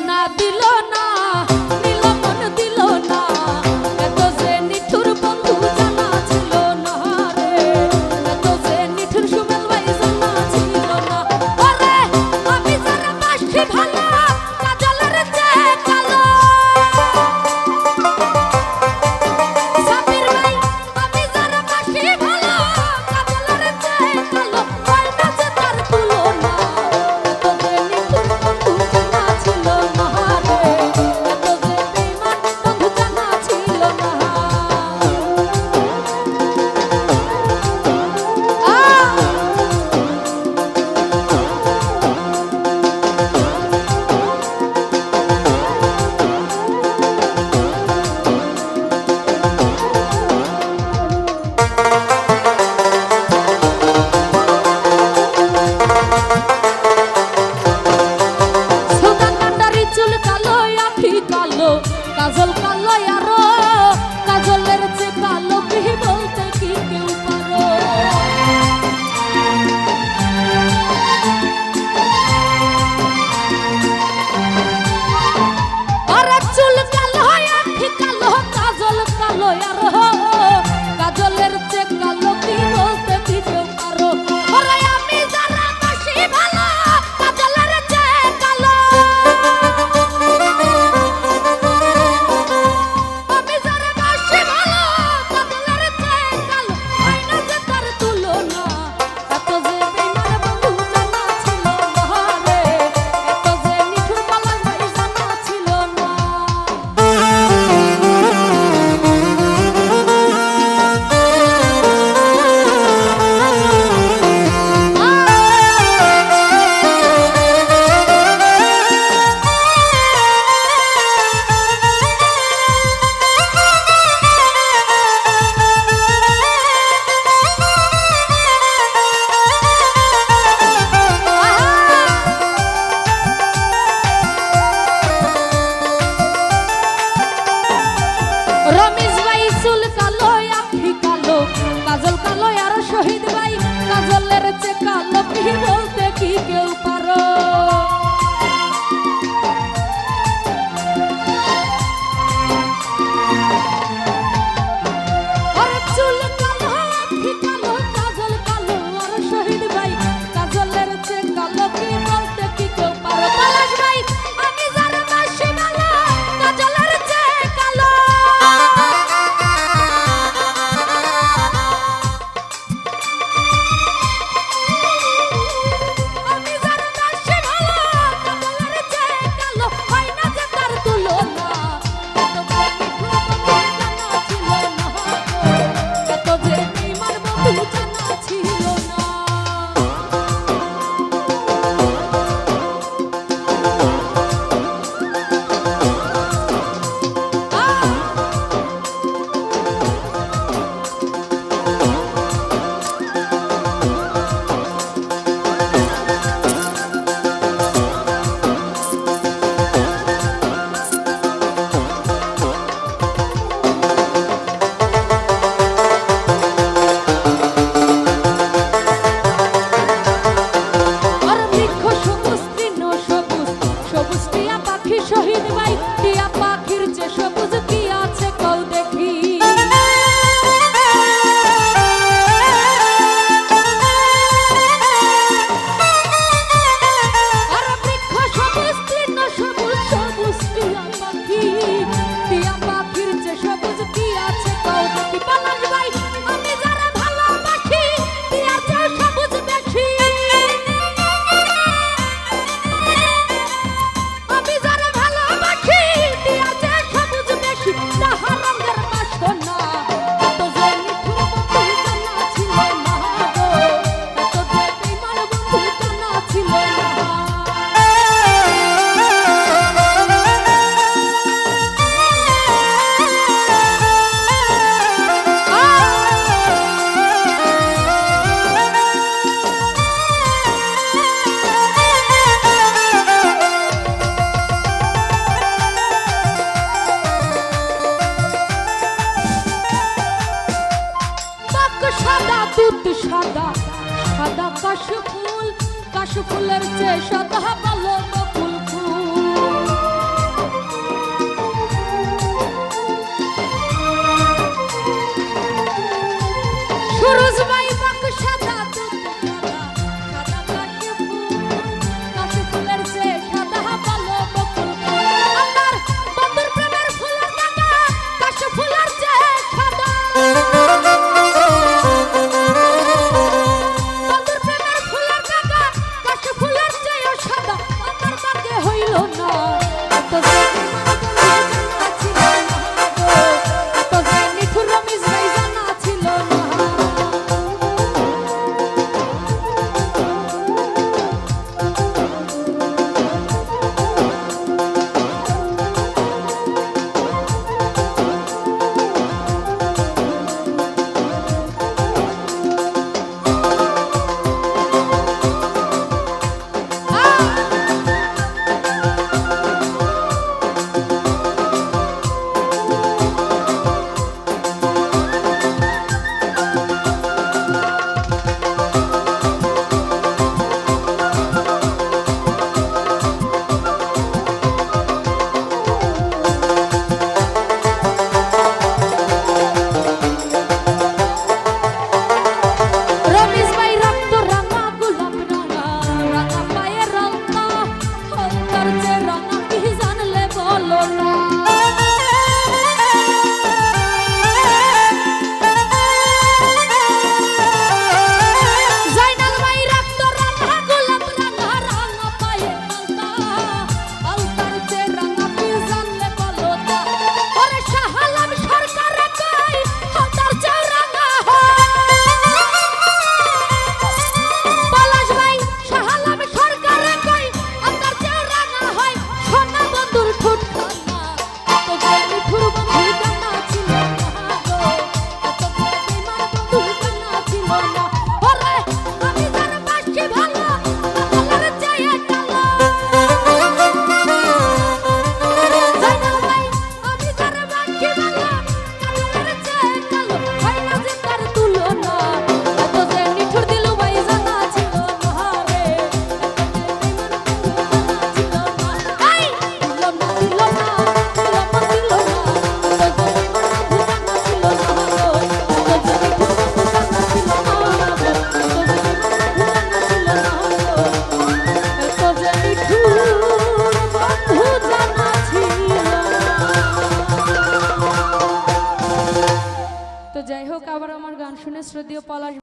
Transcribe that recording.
না দিল না দিল মন দিল না এত যে নিঠুর বন্ধু জানা ছিল না রে। এত যে নিঠুর সুমেল ভাই জানা ছিল না আরে, আমি যারা বাসি ভালো casou আশু ফুলের চেয়ে শত ভালো